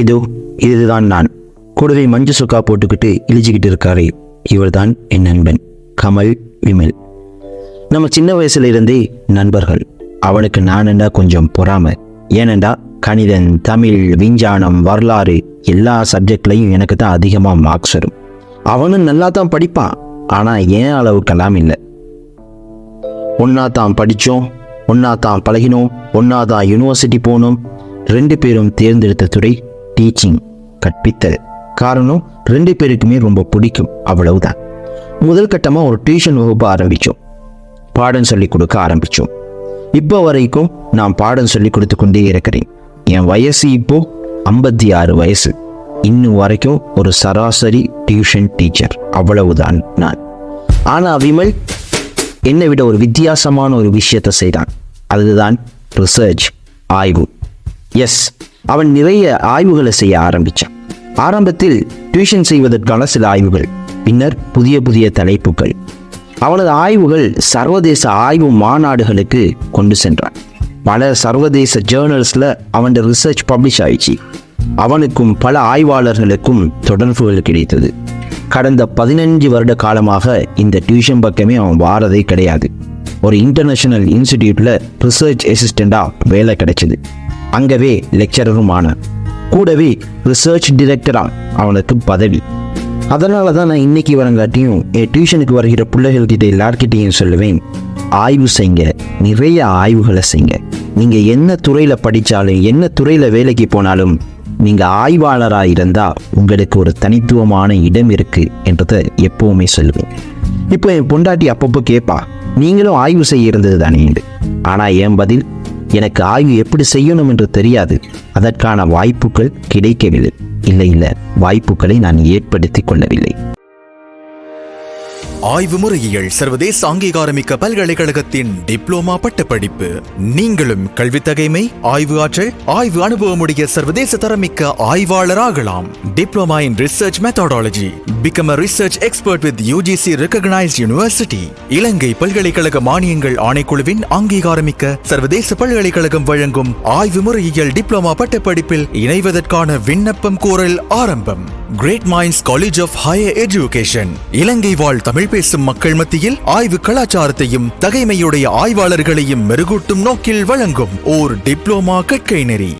இதோ இதுதான் நான். கூடவே மஞ்சு சுக்கா போட்டுக்கிட்டு இழிச்சிக்கிட்டு இருக்காரே. இவர்தான் என் நண்பன் கமல் விமல். நம்ம சின்ன வயசுல இருந்தே நண்பர்கள். அவனுக்கு நானண்டா கொஞ்சம் பொறாமை. ஏனண்டா கணிதம் தமிழ் விஞ்ஞானம் வரலாறு எல்லா சப்ஜெக்ட்லையும் எனக்கு தான் அதிகமாக மார்க்ஸ் வரும். அவனும் நல்லா தான் படிப்பான் ஆனால் ஏன் அளவுக்கெல்லாம் இல்லை. ஒன்றா தான் படித்தோம் ஒன்றா தான் பழகினோம் ஒன்றா தான் யூனிவர்சிட்டி போனோம் ரெண்டு பேரும் தேர்ந்தெடுத்த துறை டீச்சிங் கற்பித்தல். காரணம் ரெண்டு பேருக்குமே ரொம்ப பிடிக்கும். அவ்வளவுதான். முதல் கட்டமாக ஒரு டியூஷன் வகுப்பு ஆரம்பித்தோம் பாடம் சொல்லி கொடுக்க ஆரம்பித்தோம் இப்போ வரைக்கும் நான் பாடம் சொல்லி கொடுத்து கொண்டே இருக்கிறேன். என் வயசு இப்போ ஐம்பத்தி ஆறு வயசு. இன்னும் வரைக்கும் ஒரு சராசரி டியூஷன் டீச்சர் அவ்வளவுதான் நான். ஆனால் விமல் என்னை விட ஒரு வித்தியாசமான ஒரு விஷயத்தை செய்தான். அதுதான் ரிசர்ச் ஆய்வு. எஸ் அவன் நிறைய ஆய்வுகளை செய்ய ஆரம்பித்தான் ஆரம்பத்தில் டியூஷன் செய்வதற்கான சில ஆய்வுகள் பின்னர் புதிய புதிய தலைப்புகள். அவனது ஆய்வுகள் சர்வதேச ஆய்வு மாநாடுகளுக்கு கொண்டு சென்றான். பல சர்வதேச ஜேர்னல்ஸில் அவன் ரிசர்ச் பப்ளிஷ் ஆயிடுச்சு. அவனுக்கும் பல ஆய்வாளர்களுக்கும் தொடர்புகள் கிடைத்தது. கடந்த பதினஞ்சு வருட காலமாக இந்த டியூஷன் பக்கமே அவன் வாரதே கிடையாது. ஒரு இன்டர்நேஷனல் இன்ஸ்டிடியூட்டில் ரிசர்ச் அசிஸ்டண்ட்டாக வேலை கிடைச்சிது. அங்கவே லெக்சரரும் ஆனான் கூடவே ரிசர்ச் டிரெக்டராக அவனுக்கு பதவி அதனால தான் நான் இன்னைக்கு வரங்காட்டியும் என் டியூஷனுக்கு வருகிற பிள்ளைகள்கிட்ட எல்லார்கிட்டையும் சொல்லுவேன். ஆய்வு செய்யுங்க நிறைய ஆய்வுகளை செய்யுங்க நீங்கள் என்ன துறையில் படித்தாலும் என்ன துறையில் வேலைக்கு போனாலும் நீங்கள் ஆய்வாளராக இருந்தால் உங்களுக்கு ஒரு தனித்துவமான இடம் இருக்குது என்றதை எப்பவுமே சொல்லுவேன். இப்போ என் பொண்டாட்டி அப்பப்போ கேட்பா நீங்களும் ஆய்வு செய்ய இருந்தது தானே? ஆனால் என் பதில் எனக்கு ஆய்வு எப்படி செய்யணும் என்று தெரியாது. அதற்கான வாய்ப்புகள் கிடைக்கவில்லை. இல்லை இல்லை. வாய்ப்புகளை நான் ஏற்படுத்தி கொள்ளவில்லை. ஆய்வு முறையியல் சர்வதேச அங்கீகாரமிக்க பல்கலைக்கழகத்தின் டிப்ளோமா பட்டப்படிப்பு. நீங்களும் கல்வி தகைமை ஆய்வு ஆற்றல் ஆய்வு அனுபவமுடைய சர்வதேச தரமிக்க ஆய்வாளராகலாம். Diploma in research methodology become a research expert with UGC recognised university Ilangai பல்கலைக்கழக மானியங்கள் ஆணைக்குழுவின் அங்கீகாரமிக்க சர்வதேச பல்கலைக்கழகம் வழங்கும் ஆய்வு முறையியல் டிப்ளோமா பட்டப்படிப்பில் இணைவதற்கான விண்ணப்பம் கோரல் ஆரம்பம். Great minds college of higher education Ilangai வாழ் தமிழ் பேசும் மக்கள் மத்தியில் ஆய்வு கலாச்சாரத்தையும் தகைமையுடைய ஆய்வாளர்களையும் மெருகூட்டும் நோக்கில் வழங்கும் ஓர் டிப்ளோமா கற்கை நெறி.